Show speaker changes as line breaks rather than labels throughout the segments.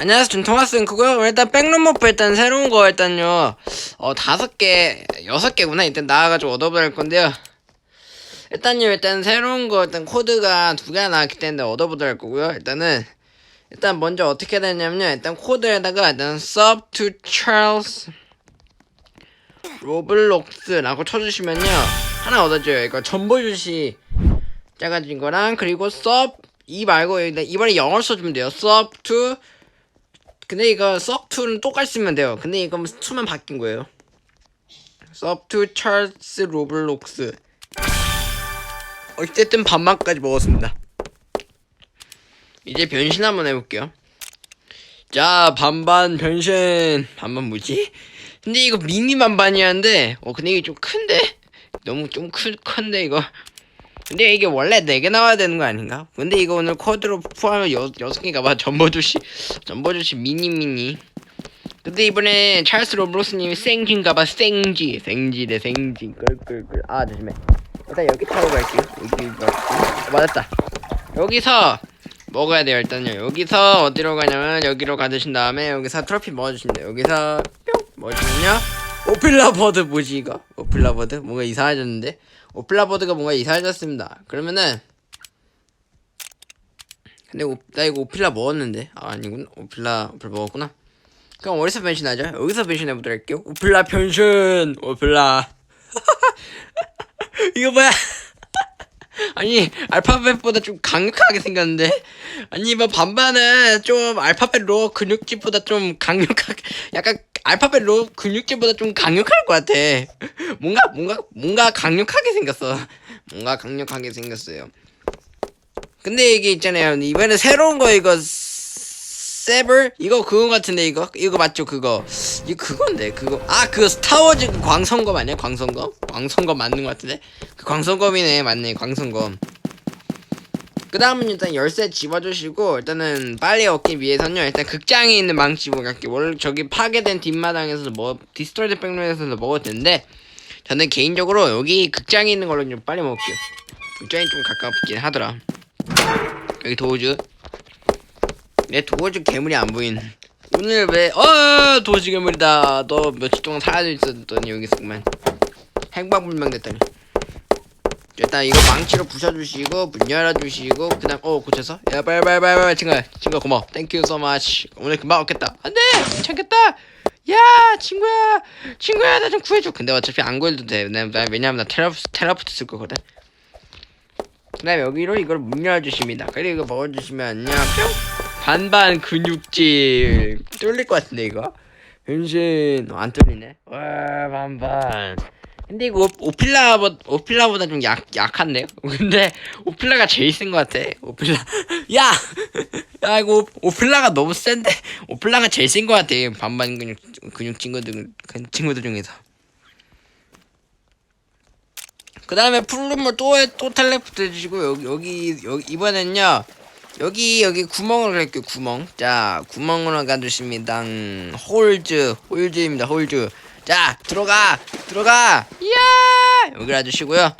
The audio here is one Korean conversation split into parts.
안녕하세요. 전 토마스 잉크고요. 일단 백룸머프 일단 새로운 거 일단요. 어 다섯 개, 여섯 개구나. 일단 나와가지고 얻어볼 건데요. 일단요. 일단 새로운 거 일단 코드가 두 개가 나왔기 때문에 얻어보도록 할 거고요. 일단은 일단 먼저 어떻게 되냐면요. 일단 코드에다가 일단 sub to Charles 로블록스라고 쳐주시면요 하나 얻어줘요. 이거 전보주시 작아진 거랑 그리고 sub 이 말고 일단 이번에 영어를 써주면 돼요. sub to 근데 이거 sub to는 똑같이 쓰면 돼요. 근데 이거 to만 바뀐 거예요. sub to Charles 로블록스 어쨌든 반만까지 먹었습니다. 이제 변신 한번 해볼게요. 자, 반반 변신. 반반 뭐지? 근데 이거 미니 반반이었는데, 어, 근데 이게 좀 큰데? 너무 좀 큰, 큰데, 이거. 근데 이게 원래 4개 나와야 되는 거 아닌가? 근데 이거 오늘 코드로 포함하면 여, 6개가 봐. 전보주시, 전보주시 미니 미니. 근데 이번에 찰스 로브로스님이 생지인가 봐. 생지. 생지 대 생지. 끌끌끌. 아, 조심해. 일단 여기 타고 갈게요. 여기, 여기. 어, 맞았다. 여기서 먹어야 돼요 일단요 여기서 어디로 가냐면 여기로 가주신 다음에 여기서 트로피 먹어주시면 돼요 여기서 뿅 먹어주면요 오필라 버드 뭐지 이거 오필라 버드 뭔가 이상해졌는데 오필라 버드가 뭔가 이상해졌습니다. 그러면은 근데 오, 나 이거 오필라 먹었는데? 아 아니군. 오필라 오필라 먹었구나. 그럼 어디서 변신하죠? 여기서 변신해 보도록 할게요. 오필라 변신! 오필라. 이거 뭐야? 아니 알파벳보다 좀 강력하게 생겼는데? 아니 뭐 반반은 좀 알파벳로 근육질보다 좀 강력하게 약간 알파벳 로 근육질보다 좀 강력할 것 같아. 뭔가 뭔가 뭔가 강력하게 생겼어. 뭔가 강력하게 생겼어요. 근데 이게 있잖아요. 이번에 새로운 거 이거 세블? 이거 그거 같은데 이거? 이거 맞죠 그거? 이거 그건데 그거. 아그 스타워즈 그 광선검 아니야? 광선검? 광선검 맞는 것 같은데? 그 광선검이네 맞네 광선검 그 다음은 일단 열쇠 집어주시고 일단은 빨리 얻기 위해서는요 일단 극장에 있는 망치 뭐 갈게 원래 저기 파괴된 뒷마당에서 뭐 디스트로이드 백룸에서도 먹어도 되는데 저는 개인적으로 여기 극장에 있는 걸로 좀 빨리 먹을게요 극장이 좀 가깝긴 하더라 여기 도우즈 내 도어즈 괴물이 안 보인. 오늘 왜, 어, 도어즈 괴물이다. 너 며칠 동안 사라져 있었더니 여기서 그만. 행방불명 됐더니. 일단 이거 망치로 부셔주시고, 문 열어주시고, 그 다음, 어, 고쳐서. 야, 빨리, 친구야. 친구야, 고마워. 땡큐 much. 오늘 금방 얻겠다. 안 돼! 괜찮겠다! 야, 친구야! 친구야, 나 좀 구해줘. 근데 어차피 안 구해도 돼. 왜냐면 나 테라프, 테라프트 쓸 거거든. 그 다음에 여기로 이걸 문 열어주십니다. 그리고 이거 먹어주시면요. 뿅! 반반 근육질 뚫릴 것 같은데 이거 변신 어, 안 뚫리네 와 반반 근데 이거 오- 오필라 오필라보다 좀 약 약한데요? 근데 오필라가 제일 센 것 같아. 오필라. 야! 야 이거 오- 오필라가 너무 센데? 오필라가 제일 센 것 같아 반반 근육 근육 친구들 그 친구들 중에서. 그 다음에 풀룸을 또 또 텔레포트 해주시고 여기 여기 여기 이번엔요. 여기 여기 구멍을 갈게요 구멍. 자 구멍으로 가주십니다. 음, 홀즈. 홀즈입니다 홀즈 자 들어가 들어가. 이야! 여기 놔주시고요.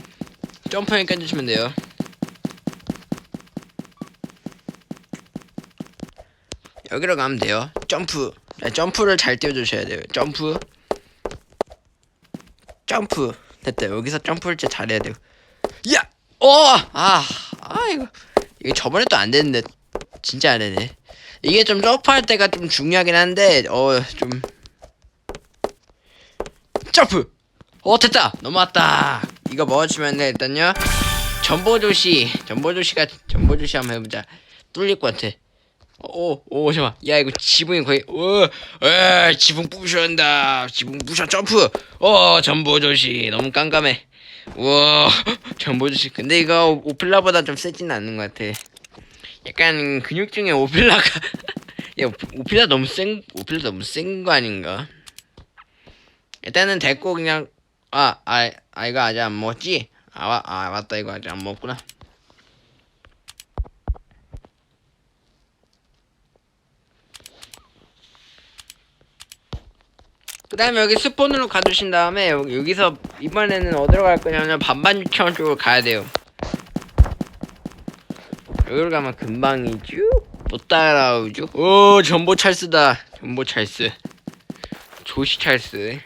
점프를 껴주시면 돼요. 여기로 가면 돼요. 점프. 자, 점프를 잘 띄워주셔야 돼요. 점프. 점프. 됐다. 여기서 점프를 진짜 잘해야 돼요. 야! 어! 아, 아 이거 이게 저번에 또 안 됐는데 진짜 안 되네. 이게 좀 점프할 때가 좀 중요하긴 한데 어좀 점프. 어 됐다 넘어왔다. 이거 먹어주면 일단요 전보조시 전보조시가 전보조시 한번 해보자. 뚫릴 것 같아. 오, 오, 잠깐. 야, 이거 지붕이 거의, 오, 에, 지붕 부셔한다. 지붕 부셔, 점프. 어, 전보조시. 너무 깜깜해. 우와, 전보조시. 근데 이거 오필라보다 좀 세지는 않는 것 같아. 약간 근육 중에 오필라가, 야, 오- 오필라 너무 센, 오필라 너무 센 거 아닌가? 일단은 됐고, 그냥, 아, 아, 아, 이거 아직 안 먹었지? 아, 와- 아, 맞다. 이거 아직 안 먹었구나. 그 다음에 여기 스폰으로 가주신 다음에 여기, 여기 서 이번에는 어디로 갈 거냐면 반반 유치원 쪽으로 가야 돼요 여기로 가면 금방이죠 또 따라오죠 오 전보 찰스다 전보 찰스 조시 찰스.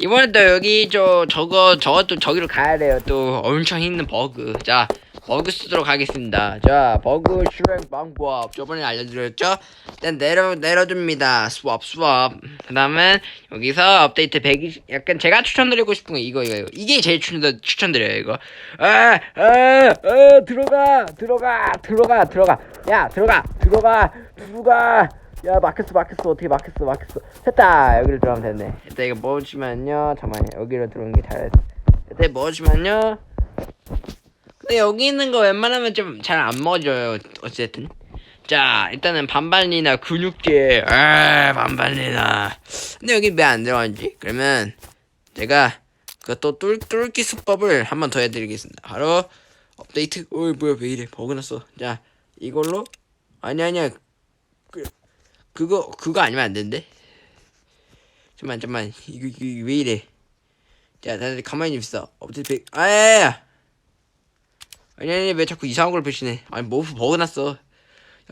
이번에 또 여기 저 저거 저것도 저기로 가야 돼요. 또 엄청 힘든 버그. 자 버그 쓰도록 하겠습니다. 자 버그 실행 방법. 저번에 알려드렸죠? 일단 내려 내려줍니다. 스왑 스왑. 그 다음은 여기서 업데이트 120 약간 제가 추천드리고 싶은 거 이거 이거 이거. 이게 제일 추천 추천드려요 이거. 아아 아 아, 들어가 들어가 들어가 들어가. 야 들어가 들어가 들어가 야 막혔어 막혔어 어떻게 막혔어 막혔어 됐다! 여기로 들어가면 됐네. 일단 이거 먹어주면요. 잠깐만요. 여기로 들어오는 게 잘했어 일단 먹어주면요. 근데 여기 있는 거 웬만하면 좀 잘 안 먹어줘요 어쨌든. 자 일단은 반반리나 근육질 아 반반리나. 근데 여기 왜 안 들어가지? 그러면 제가 그또 뚫기 수법을 한 번 더 해드리겠습니다. 바로 업데이트. 어이 뭐야 왜 이래. 버그 났어. 자 이걸로. 아니 아니야. 그, 그거 그거 아니면 안 된대? 잠만 잠만. 이거, 이거 왜 이래? 자 다들 가만히 좀 있어. 업데이트 백 아야야야. 아니 아니 왜 자꾸 이상한 걸 표시네 아니 뭐 버그 났어?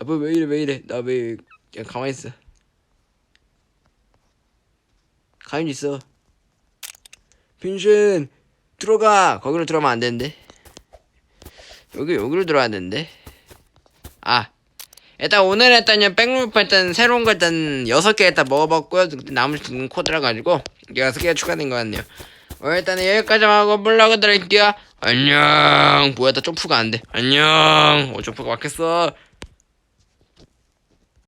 야뭐왜 이래 왜 이래? 나 왜 그냥 가만히 있어. 가만히 있어. 빈신 들어가. 거기로 들어가면 안 되는데? 여기 여기로 들어가야 되는데? 아 일단 오늘 일단요 백룸프 일단 새로운 거 일단 여섯 개 일단 먹어봤고요. 나머지 두는 코드라 가지고 여섯 개가 추가된 것 같네요. 어, 일단은 여기까지만 하고 블로그 드릴게요. 안녕. 뭐야 나 점프가 안 돼. 안녕. 어 점프가 막혔어